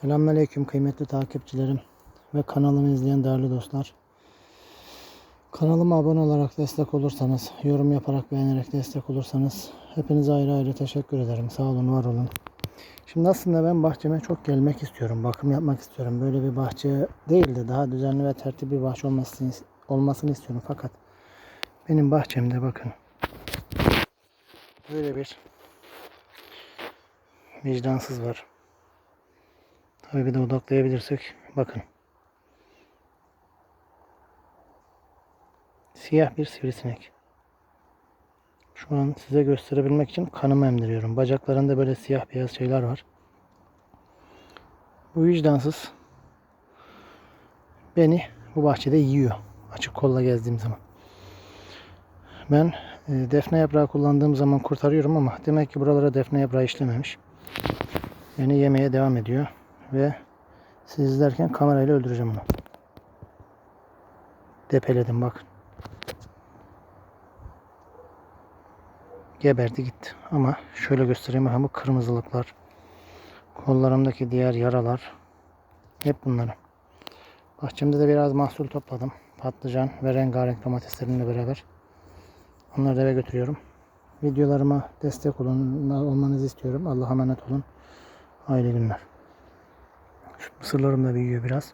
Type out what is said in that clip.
Selamünaleyküm kıymetli takipçilerim ve kanalımı izleyen değerli dostlar. Kanalıma abone olarak destek olursanız, yorum yaparak beğenerek destek olursanız hepinize ayrı ayrı teşekkür ederim. Sağ olun, var olun. Şimdi aslında ben bahçeme çok gelmek istiyorum. Bakım yapmak istiyorum. Böyle bir bahçe değil de daha düzenli ve tertipli bir bahçe olmasını, olmasını istiyorum. Fakat benim bahçemde bakın. Böyle bir vicdansız var. Tabii bir de odaklayabilirsek bakın. Siyah bir sivrisinek. Şu an size gösterebilmek için kanımı emdiriyorum. Bacaklarında böyle siyah beyaz şeyler var. Bu vicdansız beni bu bahçede yiyor. Açık kolla gezdiğim zaman. Ben e, defne yaprağı kullandığım zaman kurtarıyorum ama demek ki buralara defne yaprağı işlememiş. Beni yemeye devam ediyor ve siz izlerken kamerayla öldüreceğim onu. Depeledim bak. Geberdi gitti. Ama şöyle göstereyim bu kırmızılıklar. Kollarımdaki diğer yaralar. Hep bunları. Bahçemde de biraz mahsul topladım. Patlıcan ve rengarenk domateslerimle beraber. Onları da eve götürüyorum. Videolarıma destek olun, olmanızı istiyorum. Allah'a emanet olun. Hayırlı günler. Şu mısırlarım da büyüyor biraz.